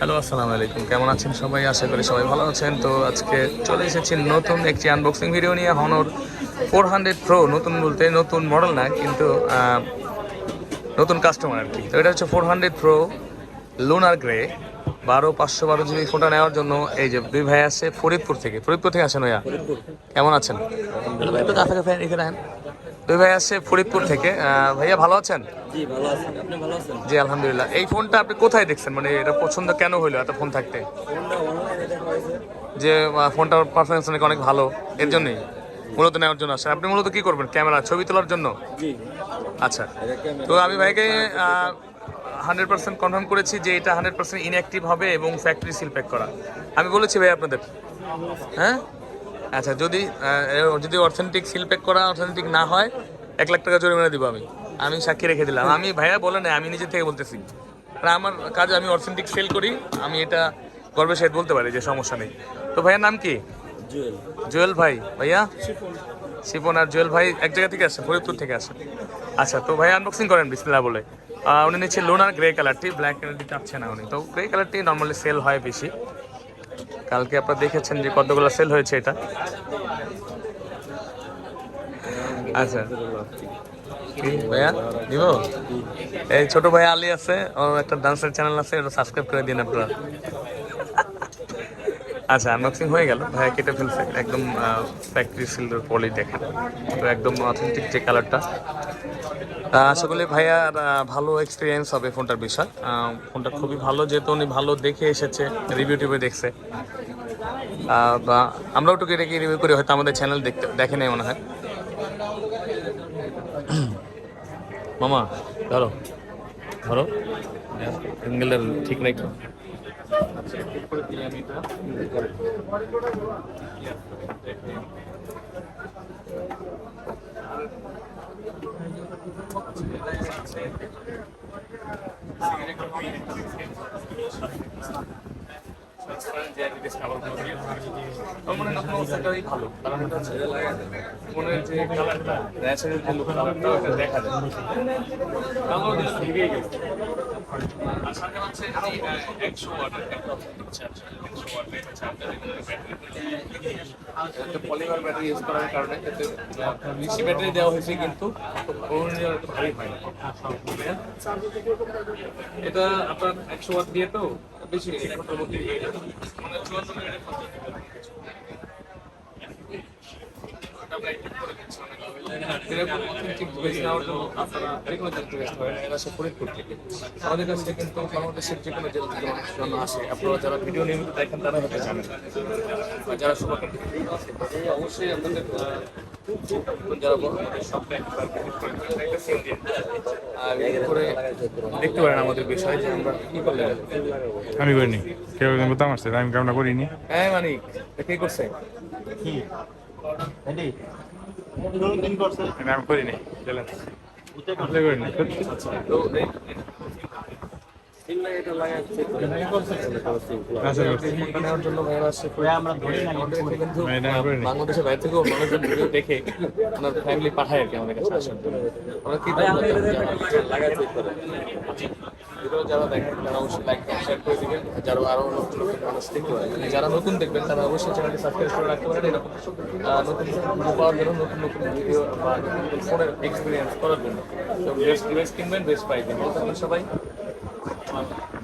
Hello আসসালামু আলাইকুম। কেমন আছেন সবাই? আশা করি সবাই ভালো আছেন। তো আজকে চলে এসেছি নতুন একটি আনবক্সিং ভিডিও নিয়ে হনর ফোর হান্ড্রেড প্রো নতুন বলতে নতুন মডেল না কিন্তু নতুন কাস্টমার আর কি। তো এটা হচ্ছে four hundred pro lunar grey বারো পাঁচশো বারো জিবি ফোনটা নেওয়ার জন্য এই যে দুই ভাই আছে ফরিদপুর থেকে। ফরিদপুর থেকে আসেন ভাইয়া? কেমন আছেন? একটু কাছে কাছে রাখেন দুই ভাই আসছে ফরিদপুর থেকে। ভাইয়া ভালো আছেন? জি ভালো আছেন। আপনি ভালো আছেন? জি আলহামদুলিল্লাহ। এই ফোনটা আপনি কোথায় দেখছেন? মানে এটা পছন্দ কেন হইল এত ফোন থাকতে? যে ফোনটার পারফরমেন্স নাকি অনেক ভালো। এর জন্যই? মূলত নেওয়ার জন্য আসেন আপনি মূলত কি করবেন? ক্যামেরা ছবি তোলার জন্য? আচ্ছা। তো আমি ভাইকে হান্ড্রেড পার্সেন্ট কনফার্ম করেছি যে এটা হান্ড্রেড পার্সেন্ট ইনঅ্যাক্টিভ হবে এবং ফ্যাক্টরি সিল প্যাক করা। আমি বলেছি ভাই আপনাদের। হ্যাঁ? আচ্ছা যদি যদি অথেন্টিক সিল প্যাক করা অথেন্টিক না হয় এক লাখ টাকা জরিমানা দিব আমি। আমি সাক্ষী রেখে দিলাম। আমি ভাইয়া বলে না আমি নিজে থেকে বলতেছি। কারণ আমার কাজ আমি অথেন্টিক সেল করি আমি এটা গর্বের সাথে বলতে পারি যে সমস্যা নেই। তো ভাইয়ের নাম কি? জুয়েল। জুয়েল ভাই। ভাইয়া? শিপন আর জুয়েল ভাই এক জায়গা থেকে আসে ফরিদপুর থেকে আসে আচ্ছা তো ভাই আনবক্সিং করেন বিসমিল্লাহ বলে। উনি নিচ্ছে লোনার গ্রে কালারটি ব্ল্যাক কালারটি চাচ্ছে না উনি। তো গ্রে কালারটি নর্মালি সেল হয় বেশি। কালকে আপনারা দেখেছেন যে কতগুলো সেল হয়েছে এটা। আচ্ছা। ভাইয়া? দিব এই ছোট ভাই আলী আছে, ওর একটা ডান্সের চ্যানেল আছে, ওটা সাবস্ক্রাইব করে দিন আপনারা। আচ্ছা আনবক্সিং হয়ে গেল। ভাইয়া কেটে ফেলছে, একদম ফ্যাক্টরি সিল্ডার পলি দেখেন। একদম অথেন্টিক যে কালারটা আশা করি ভাইয়ার ভালো এক্সপিরিয়েন্স হবে ফোনটার বিষয়। ফোনটা খুবই ভালো, যেহেতু উনি ভালো দেখে এসেছে রিভিউ টিভিউ দেখছে। বা আমরাও টুকি রেখে রিভিউ করি, হয়তো আমাদের চ্যানেল দেখতে, দেখে নেই মনে হয়। মামা, ধরো ধরো। অ্যাঙ্গেলের ঠিক নাই তো। মনে নতুন অবস্থাটাই ভালো কারণ এটা হচ্ছে ফোনের যে কালারটা ন্যাচারাল যে কালারটা ওটা দেখা যায় কালো তো ভেঙেই গেছে আর সাথে হচ্ছে একশো ওয়াটের একটা চার্জার একশো ওয়াটের চার্জার একটা পলিমার ব্যাটারি ইউজ করার কারণে বেশি ব্যাটারি দেওয়া হয়েছে কিন্তু ভারী হয় এটা আপনার একশো ওয়াট দিয়ে তো বেশি ঘণ্টার হয়ে যাবে মানে চুয়ান্ন মিনিটের মধ্যে এরকম authentic device নেওয়ার জন্য আপনারা জায়গা থেকে আসতে পারেন, এরা সব ফরিদপুর থেকে। আমাদের কাছ থেকে কিন্তু বাংলাদেশের যে কোনো জেলা থেকে মানুষ জন্য আসে আপনারা যারা ভিডিও নিয়মিত দেখেন তারা হয়তো জানেন। বা যারা এই অবশ্যই আপনাদের যারা। আর করে দেখতে পারেন আমাদের বিষয় যে আমরা কি করলে আমি করিনি। কেউ বোতাম আসছে আমি কামনা করিনি। হ্যাঁ মানিক কে করছে? আমি করিনি বাংলাদেশের বাইরে থেকেও মানুষজন ভিডিও দেখে ওনার ফ্যামিলি পাঠায় আর কি আমাদের কাছে আসার জন্য। আমরা কি ভিডিও যারা দেখেন তারা অবশ্যই লাইক শেয়ার করে দিবেন। যারা আরও নতুন মানুষ দেখতে পারেন যারা নতুন দেখবেন তারা অবশ্যই চ্যানেলটি সাবস্ক্রাইব করে রাখতে পারেন। এরকম নতুন ভিডিও পাওয়ার জন্য নতুন নতুন ভিডিও বা নতুন নতুন ফোনের এক্সপিরিয়েন্স করার জন্য। তো বেস্ট ডিভাইস কিনবেন বেস্ট ভালো সবাই। Thank you.